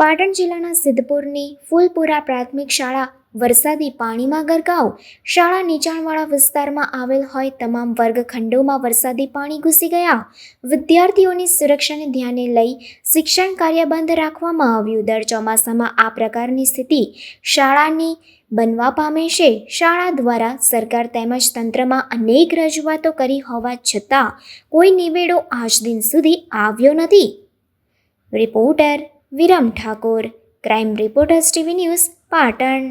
પાટણ જિલ્લાના સિદ્ધપુરની ફૂલપુરા પ્રાથમિક શાળા વરસાદી પાણીમાં ગરકાવ. શાળા નીચાણવાળા વિસ્તારમાં આવેલ હોય તમામ વર્ગખંડોમાં વરસાદી પાણી ઘૂસી ગયા. વિદ્યાર્થીઓની સુરક્ષાને ધ્યાને લઈ શિક્ષણ કાર્ય બંધ રાખવામાં આવ્યું. દર ચોમાસામાં આ પ્રકારની સ્થિતિ શાળાની બનવા પામે છે. શાળા દ્વારા સરકાર તેમજ તંત્રમાં અનેક રજૂઆતો કરી હોવા છતાં કોઈ નિવેડો આજ દિન સુધી આવ્યો નથી. reporter Viram Thakor crime reporters TV news Patan